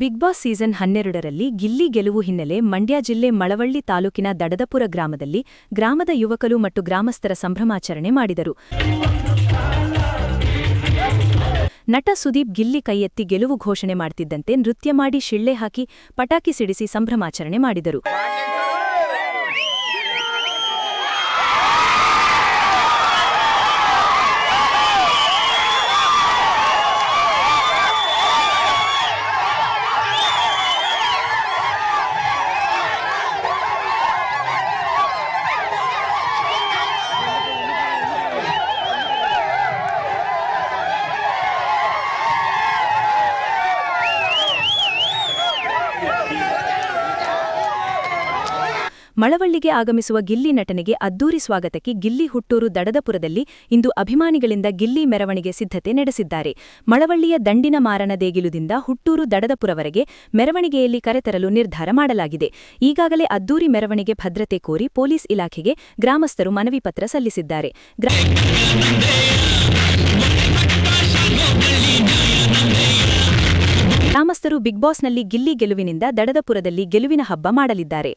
Big boss season ಹನ್ನೆರಡರಲ್ಲಿ ಗಿಲ್ಲಿ ಗೆಲುವು ಹಿನ್ನೆಲೆ ಮಂಡ್ಯ ಜಿಲ್ಲೆ ಮಳವಳ್ಳಿ ತಾಲೂಕಿನ ದಡದಪುರ ಗ್ರಾಮದಲ್ಲಿ ಗ್ರಾಮದ ಯುವಕರು ಮತ್ತು ಗ್ರಾಮಸ್ಥರ ಸಂಭ್ರಮಾಚರಣೆ ಮಾಡಿದರು. ನಟ ಸುದೀಪ್ ಗಿಲ್ಲಿ ಕೈಯೆತ್ತಿ ಗೆಲುವು ಘೋಷಣೆ ಮಾಡ್ತಿದ್ದಂತೆ ನೃತ್ಯ ಮಾಡಿ ಶಿಳ್ಳೆ ಹಾಕಿ ಪಟಾಕಿ ಸಿಡಿಸಿ ಸಂಭ್ರಮಾಚರಣೆ ಮಾಡಿದರು. ಮಳವಳ್ಳಿಗೆ ಆಗಮಿಸುವ ಗಿಲ್ಲಿ ನಟನೆಗೆ ಅದ್ದೂರಿ ಸ್ವಾಗತಕ್ಕೆ ಗಿಲ್ಲಿ ಹುಟ್ಟೂರು ದಡದಪುರದಲ್ಲಿ ಇಂದು ಅಭಿಮಾನಿಗಳಿಂದ ಗಿಲ್ಲಿ ಮೆರವಣಿಗೆ ಸಿದ್ಧತೆ ನಡೆಸಿದ್ದಾರೆ. ಮಳವಳ್ಳಿಯ ದಂಡಿನ ಮಾರನ ದೇಗಿಲುದಿಂದ ಹುಟ್ಟೂರು ದಡದಪುರವರೆಗೆ ಮೆರವಣಿಗೆಯಲ್ಲಿ ಕರೆತರಲು ನಿರ್ಧಾರ ಮಾಡಲಾಗಿದೆ. ಈಗಾಗಲೇ ಅದ್ದೂರಿ ಮೆರವಣಿಗೆ ಭದ್ರತೆ ಕೋರಿ ಪೊಲೀಸ್ ಇಲಾಖೆಗೆ ಗ್ರಾಮಸ್ಥರು ಮನವಿ ಪತ್ರ ಸಲ್ಲಿಸಿದ್ದಾರೆ. ಗ್ರಾಮಸ್ಥರು ಬಿಗ್ ಬಾಸ್ನಲ್ಲಿ ಗಿಲ್ಲಿ ಗೆಲುವಿನಿಂದ ದಡದಪುರದಲ್ಲಿ ಗೆಲುವಿನ ಹಬ್ಬ ಮಾಡಲಿದ್ದಾರೆ.